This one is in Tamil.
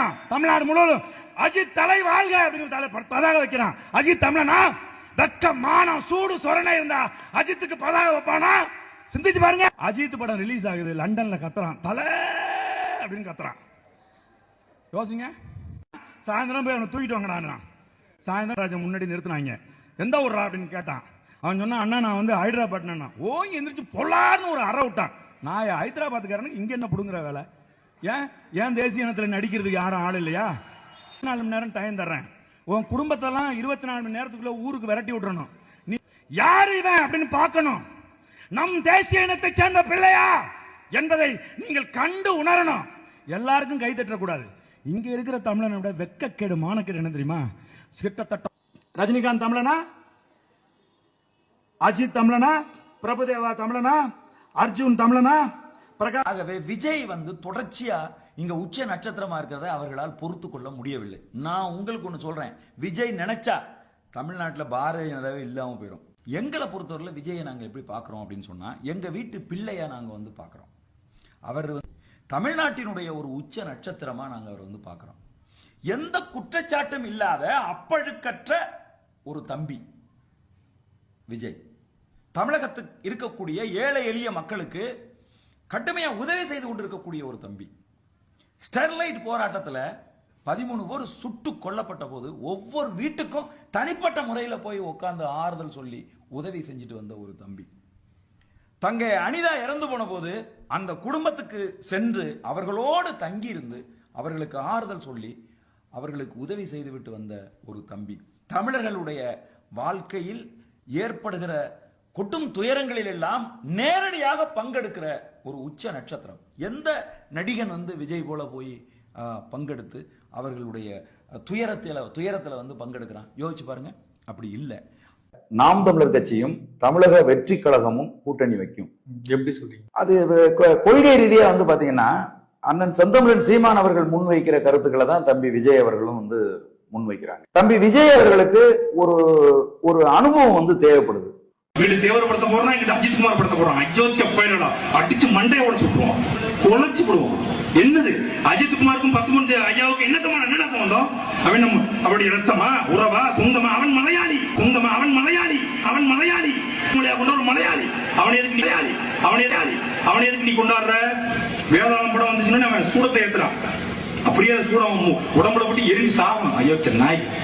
வைக்கிறான். தமிழ்நாடு முழுவதும். அஜித் தலை வாழ்க அப்படின்னு தலை பதாக வைக்கிறான். அஜித் தமிழனா? வெக்க மானம் சூடு சொரணை இருந்தா அஜித்துக்கு பதாக வைப்பானா? சிந்திச்சு பாருங்க. அஜித் படம் ரிலீஸ் ஆகுது. லண்டன்ல கத்துறான். தலை அப்படின்னு கத்துறான். யோசிங்க. சாயந்தரம் போய் அவனை தூக்கிட்டு வாங்கடா சாயந்தரம் ராஜா முன்னாடி நிறுத்தினாங்க. எந்த ஊர்ரா? அப்படின்னு கேட்டான். அவன் சொன்னான் அண்ணா நான் வந்து ஹைதராபாத் ஓங்கி எந்திரிச்சு பொல்லார்னு ஒரு அற விட்டான். நான் ஹைதராபாத்துக்காரனுக்கு இங்க என்ன பிடுங்குற வேலை? ஏன்? ஏன் தேசிய இனத்தில் நடிக்கிறதுக்கு யாரும் ஆள் இல்லையா? நாலு மணி நேரம் டைம் தர்றேன். உன் குடும்பத்தெல்லாம் இருபத்தி நாலு மணி நேரத்துக்குள்ள ஊருக்கு விரட்டி விட்டுறணும். நீ யார் இவன் அப்படின்னு பார்க்கணும். நம் தேசிய இனத்தை சேர்ந்த பிள்ளையா என்பதை நீங்கள் கண்டு உணரணும். எல்லாருக்கும் கை தட்டக்கூடாது இங்க இருக்கிற தமிழனை விட வெக்கக்கேடு மானக்கேடு என்ன தெரியுமா? கிட்டத்தட்ட ரஜினிகாந்த் தமிழனா? அஜித் தமிழனா? பிரபுதேவா தமிழனா? அர்ஜுன் தமிழனா? பிரகாஷ் ஆகவே விஜய் வந்து தொடர்ச்சியா இங்க உச்ச நட்சத்திரமா இருக்கிறத அவர்களால் பொறுத்து கொள்ள முடியவில்லை. நான் உங்களுக்கு ஒன்று சொல்றேன். விஜய் நினைச்சா தமிழ்நாட்டில் பாரதிய ஜனதாவே இல்லாமல் போயிடும் எங்களை பொறுத்தவரையில் விஜயை நாங்கள் எப்படி பார்க்குறோம் அப்படின்னு சொன்னால் எங்கள் வீட்டு பிள்ளையா நாங்கள் வந்து பார்க்குறோம். அவர் வந்து தமிழ்நாட்டினுடைய ஒரு உச்ச நட்சத்திரமா நாங்கள் அவர் வந்து பார்க்குறோம். எந்த குற்றச்சாட்டும் இல்லாத அப்பழுக்கற்ற ஒரு தம்பி விஜய். தமிழகத்துக்கு இருக்கக்கூடிய ஏழை எளிய மக்களுக்கு கடுமையா உதவி செய்து கொண்டிருக்கக்கூடிய ஒரு தம்பி. ஸ்டெர்லைட் போராட்டத்தில் பதிமூணு பேர் சுட்டு கொல்லப்பட்ட போது ஒவ்வொரு வீட்டுக்கும் தனிப்பட்ட முறையில் போய் உட்காந்து ஆறுதல் சொல்லி உதவி செஞ்சுட்டு வந்த ஒரு தம்பி. தங்க அனிதா இறந்து போன போது அந்த குடும்பத்துக்கு சென்று அவர்களோடு தங்கி இருந்து அவர்களுக்கு ஆறுதல் சொல்லி அவர்களுக்கு உதவி செய்துவிட்டு வந்த ஒரு தம்பி. தமிழர்களுடைய வாழ்க்கையில் ஏற்படுகிற கொட்டும் துயரங்களில் எல்லாம் நேரடியாக பங்கெடுக்கிற ஒரு உச்ச நட்சத்திரம். எந்த நடிகன் வந்து விஜய் போல போய் பங்கெடுத்து அவர்களுடைய துயரத்தில் துயரத்துல வந்து பங்கெடுக்கிறான்? யோசிச்சு பாருங்க. அப்படி இல்லை. நாம் தமிழர் கட்சியும் தமிழக வெற்றி கழகமும் கூட்டணி வைக்கும். எப்படி சொல்றீங்க? அது கொள்கை ரீதியா வந்து பாத்தீங்கன்னா அண்ணன் செந்தமிழன் சீமான் அவர்கள் முன்வைக்கிற கருத்துக்களை தான் தம்பி விஜய் அவர்களும் வந்து முன்வைக்கிறாங்க. தம்பி விஜய் அவர்களுக்கு ஒரு ஒரு அனுபவம் வந்து தேவைப்படுது. வீடு தீவிரப்படுத்த போறோம் இங்கிட்ட அஜித் குமார் படுத்த போறோம் அஜோத்திய போயிடா அடிச்சு மண்டையை உடச்சு விட்டுருவோம் கொலைச்சு விடுவோம் என்னது? அஜித் குமாருக்கும் பசுமந்தி ஐயாவுக்கு என்ன சம்பந்தம்? என்ன சம்பந்தம்? அவன் நம்ம அவருடைய ரத்தமா உறவா? சொந்தமா? அவன் மலையாளி. சொந்தமா? அவன் மலையாளி. அவன் மலையாளி. உங்களையா கொண்ட ஒரு மலையாளி. அவன் எதுக்கு மலையாளி? அவன் எதாளி அவன் எதுக்கு நீ கொண்டாடுற? வேதாளம் படம் வந்துச்சுன்னா அவன் சூடத்தை ஏத்துறான். அப்படியே சூடம் உடம்புல போட்டு எரிஞ்சு சாகணும். ஐயோக்கிய நாய்.